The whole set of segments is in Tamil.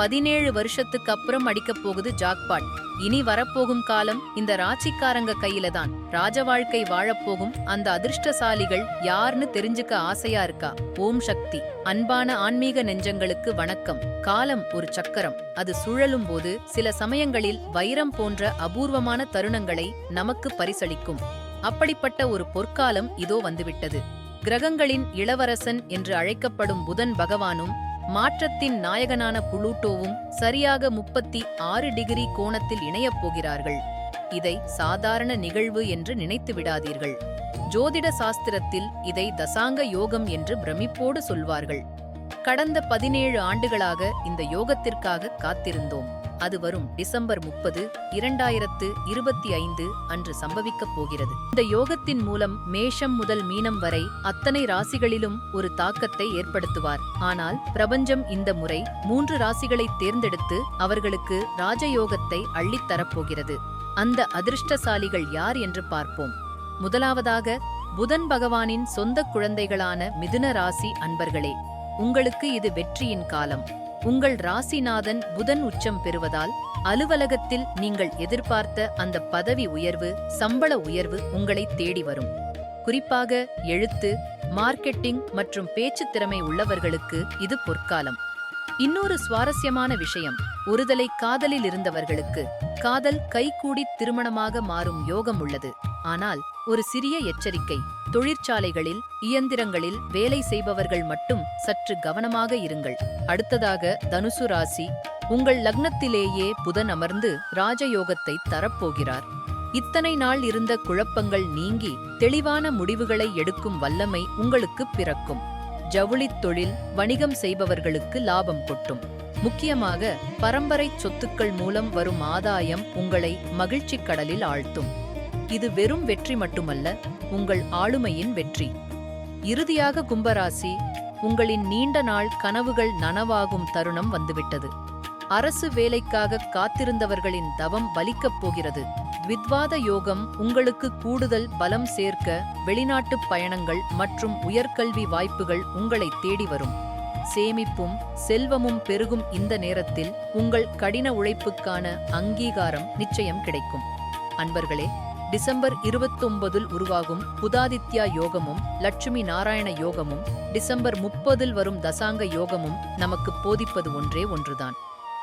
பதினேழு வருஷத்துக்கு அப்புறம் அடிக்கப் போகுது ஜாக்பாட் இனி வரப்போகும் காலம் இந்த ராச்சிக்காரங்க கையில தான் ராஜ வாழ்க்கை வாழப்போகும் அந்த அதிர்ஷ்டசாலிகள் யார்னு தெரிஞ்சுக்க ஆசையா இருக்கா? ஓம் சக்தி. அன்பான ஆன்மீக நெஞ்சங்களுக்கு வணக்கம். காலம் ஒரு சக்கரம். அது சுழலும் போது சில சமயங்களில் வைரம் போன்ற அபூர்வமான தருணங்களை நமக்கு பரிசளிக்கும். அப்படிப்பட்ட ஒரு பொற்காலம் இதோ வந்துவிட்டது. கிரகங்களின் இளவரசன் என்று அழைக்கப்படும் புதன் பகவானும் மாற்றத்தின் நாயகனான புளூட்டோவும் சரியாக முப்பத்தி ஆறு டிகிரி கோணத்தில் இணையப் போகிறார்கள். இதை சாதாரண நிகழ்வு என்று நினைத்து விடாதீர்கள். ஜோதிட சாஸ்திரத்தில் இதை தசாங்க யோகம் என்று பிரமிப்போடு சொல்வார்கள். கடந்த பதினேழு ஆண்டுகளாக இந்த யோகத்திற்காக காத்திருந்தோம். அது வரும் டிசம்பர் முப்பது இரண்டாயிரத்து இருபத்தி ஐந்து அன்று சம்பவிக்கப் போகிறது. இந்த யோகத்தின் மூலம் மேஷம் முதல் மீனம் வரை அத்தனை ராசிகளிலும் ஒரு தாக்கத்தை ஏற்படுத்துவார். ஆனால் பிரபஞ்சம் இந்த முறை மூன்று ராசிகளை தேர்ந்தெடுத்து அவர்களுக்கு ராஜயோகத்தை அள்ளித்தரப்போகிறது அந்த அதிர்ஷ்டசாலிகள் யார் என்று பார்ப்போம். முதலாவதாக புதன் பகவானின் சொந்த குழந்தைகளான மிதுன ராசி அன்பர்களே உங்களுக்கு இது வெற்றியின் காலம். உங்கள் ராசிநாதன் புதன் உச்சம் பெறுவதால் அலுவலகத்தில் நீங்கள் எதிர்பார்த்த அந்த பதவி உயர்வு சம்பள உயர்வு உங்களை தேடி வரும். குறிப்பாக எழுத்து மார்க்கெட்டிங் மற்றும் பேச்சு திறமை உள்ளவர்களுக்கு இது பொற்காலம். இன்னொரு சுவாரஸ்யமான விஷயம். ஒருதலை காதலில் இருந்தவர்களுக்கு காதல் கைகூடி திருமணமாக மாறும் யோகம் உள்ளது. ஆனால் ஒரு சிறிய எச்சரிக்கை தொழிற்சாலைகளில் இயந்திரங்களில் வேலை செய்பவர்கள் மட்டும் சற்று கவனமாக இருங்கள். அடுத்ததாக தனுசு ராசி உங்கள் லக்னத்திலேயே புதன் அமர்ந்து ராஜயோகத்தை தரப்போகிறார். இத்தனை நாள் இருந்த குழப்பங்கள் நீங்கி தெளிவான முடிவுகளை எடுக்கும் வல்லமை உங்களுக்கு பிறக்கும். ஜவுளித் தொழில் வணிகம் செய்பவர்களுக்கு லாபம் கொட்டும். முக்கியமாக பரம்பரை சொத்துக்கள் மூலம் வரும் ஆதாயம் உங்களை மகிழ்ச்சிக் கடலில் ஆழ்த்தும். இது வெறும் வெற்றி மட்டுமல்ல உங்கள் ஆளுமையின் வெற்றி. இறுதியாக கும்பராசி உங்களின் நீண்ட நாள் கனவுகள் நனவாகும் தருணம் வந்துவிட்டது. அரசு வேலைக்காக காத்திருந்தவர்களின் தவம் பலிக்கப் போகிறது. வித்வாத யோகம் உங்களுக்கு கூடுதல் பலம் சேர்க்க வெளிநாட்டுப் பயணங்கள் மற்றும் உயர்கல்வி வாய்ப்புகள் உங்களை தேடி வரும். சேமிப்பும் செல்வமும் பெருகும் இந்த நேரத்தில் உங்கள் கடின உழைப்புக்கான அங்கீகாரம் நிச்சயம் கிடைக்கும். அன்பர்களே டிசம்பர் இருபத்தொன்பதில் உருவாகும் புதாதித்யா யோகமும் லட்சுமி நாராயண யோகமும் டிசம்பர் முப்பதில் வரும் தசாங்க யோகமும் நமக்கு போதிப்பது ஒன்றே ஒன்றுதான்.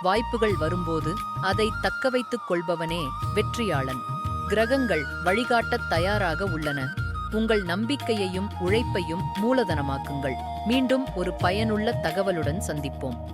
வாய்ப்புகள் வரும்போது அதை தக்க வைத்துக் கொள்பவனே வெற்றியாளன். கிரகங்கள் வழிகாட்டத் தயாராக உள்ளன. உங்கள் நம்பிக்கையையும் உழைப்பையும் மூலதனமாக்குங்கள். மீண்டும் ஒரு பயனுள்ள தகவலுடன் சந்திப்போம்.